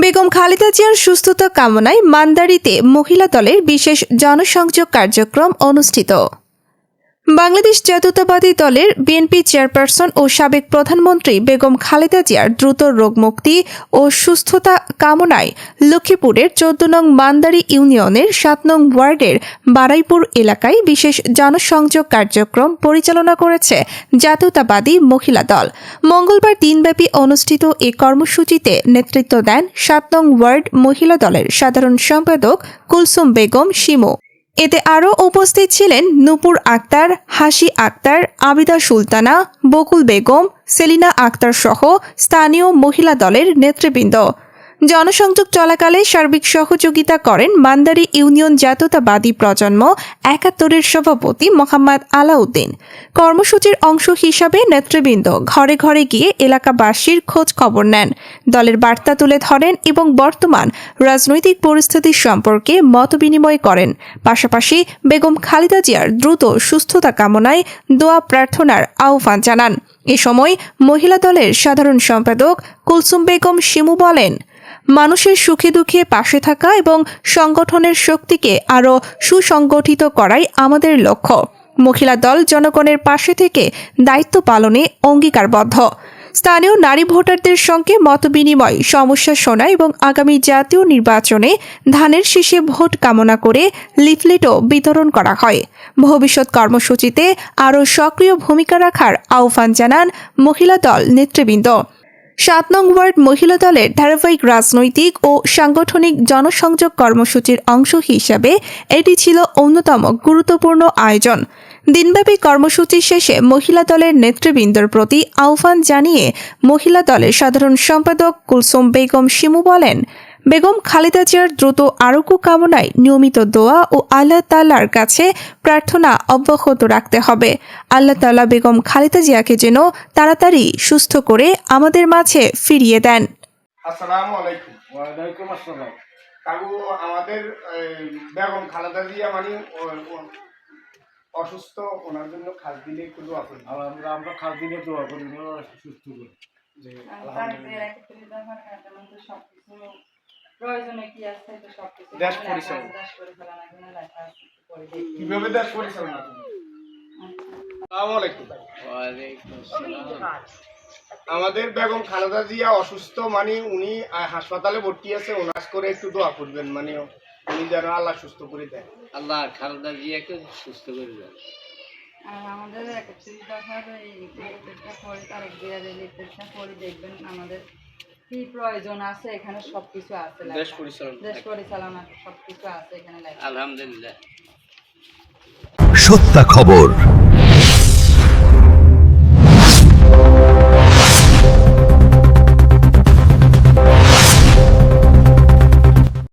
বেগম খালেদা জিয়ার সুস্থতা কামনায় মান্দারিতে মহিলা দলের বিশেষ জনসংযোগ কার্যক্রম অনুষ্ঠিত। বাংলাদেশ জাতীয়তাবাদী দলের বিএনপি চেয়ারপারসন ও সাবেক প্রধানমন্ত্রী বেগম খালেদা জিয়ার দ্রুত রোগমুক্তি ও সুস্থতা কামনায় লক্ষ্মীপুরের চোদ্দ নং মান্দারি ইউনিয়নের সাত নং ওয়ার্ডের বারাইপুর এলাকায় বিশেষ জনসংযোগ কার্যক্রম পরিচালনা করেছে জাতীয়তাবাদী মহিলা দল। মঙ্গলবার দিনব্যাপী অনুষ্ঠিত এই কর্মসূচিতে নেতৃত্ব দেন সাত নং ওয়ার্ড মহিলা দলের সাধারণ সম্পাদক কুলসুম বেগম শিমু। এতে আরও উপস্থিত ছিলেন নূপুর আক্তার হাসি আক্তার, আবিদা সুলতানা, বকুল বেগম, সেলিনা আক্তার সহ স্থানীয় মহিলা দলের নেতৃবৃন্দ। জনসংযোগ চলাকালে সার্বিক সহযোগিতা করেন মান্দারি ইউনিয়ন জাতীয়তাবাদী প্রজন্ম একাত্তরের সভাপতি মোহাম্মদ আলাউদ্দিন। কর্মসূচির অংশ হিসাবে নেতৃবৃন্দ ঘরে ঘরে গিয়ে এলাকাবাসীর খোঁজ খবর নেন। দলের বার্তা তুলে ধরেন এবং বর্তমান রাজনৈতিক পরিস্থিতি সম্পর্কে মতবিনিময় করেন। পাশাপাশি বেগম খালেদা জিয়ার দ্রুত সুস্থতা কামনায় দোয়া প্রার্থনার আহ্বান জানান। এ সময় মহিলা দলের সাধারণ সম্পাদক কুলসুম বেগম শিমু বলেন মানুষের সুখে দুঃখে পাশে থাকা এবং সংগঠনের শক্তিকে আরও সুসংগঠিত করাই আমাদের লক্ষ্য। মহিলা দল জনগণের পাশে থেকে দায়িত্ব পালনে অঙ্গীকারবদ্ধ। স্থানীয় নারী ভোটারদের সঙ্গে মতবিনিময় সমস্যা শোনা এবং আগামী জাতীয় নির্বাচনে ধানের শীষে ভোট কামনা করে লিফলেটও বিতরণ করা হয়। ভবিষ্যৎ কর্মসূচিতে আরও সক্রিয় ভূমিকা রাখার আহ্বান জানান মহিলা দল নেতৃবৃন্দ। সাত নং ওয়ার্ড মহিলা দলের ধারাবাহিক রাজনৈতিক ও সাংগঠনিক জনসংযোগ কর্মসূচির অংশ হিসাবে এটি ছিল অন্যতম গুরুত্বপূর্ণ আয়োজন। দিনব্যাপী কর্মসূচি শেষে মহিলা দলের নেতৃবৃন্দর প্রতি আহ্বান জানিয়ে মহিলা দলের সাধারণ সম্পাদক কুলসুম বেগম শিমু বলেন বেগম খালেদা জিয়ার দ্রুত আরোগ্য কামনায় নিয়মিত দোয়া ও আল্লাহ তাল্লার কাছে প্রার্থনা অব্যাহত রাখতে হবে। আল্লাহ তাল্লাহ বেগম খালেদা জিয়াকে যেন তাড়াতাড়ি সুস্থ করে আমাদের মাঝে ফিরিয়ে দেন। আসসালামু আলাইকুম। ওয়ালাইকুম আসসালাম। কাকু আমাদের বেগম খালেদা জিয়া মানে অসুস্থ ওনার জন্য খাস দিলে একটু দোয়া করি। আমরা আমরা খাস দিনে দোয়া করি সুস্থ করি। যে তাদের একত্রিত হওয়ার কারণে তো সবকিছু প্রয়োজনে কি আছে তো সবকিছু দেশ পরিচালনা। দেশ পরিচালনা এখানে লেখা আছে, একটু পড়ে দেখি। কীভাবে দেশ পরিচালনা করি আসসালামু আলাইকুম ওয়ালাইকুম আসসালাম আমাদের বেগম খালেদা জিয়া অসুস্থ মানে উনি হাসপাতালে ভর্তি আছে ওনার করে একটু দোয়া করবেন মানে উনি যেন আল্লাহ সুস্থ করে দেয় আল্লাহ খালেদা জিয়াকে সুস্থ করে দেন আর আমাদের একত্রিত হওয়ার এই লিফলেটটা পড়ে তার দিয়ে লিফলেটটা পড়ে দেখবেন আমাদের কি প্রয়োজন আছে এখানে সবকিছু আছে। দেশ পরিচালনা। দেশ পরিচালনা সবকিছু আছে এখানে লেখা। আলহামদুলিল্লাহ। সত্য খবর।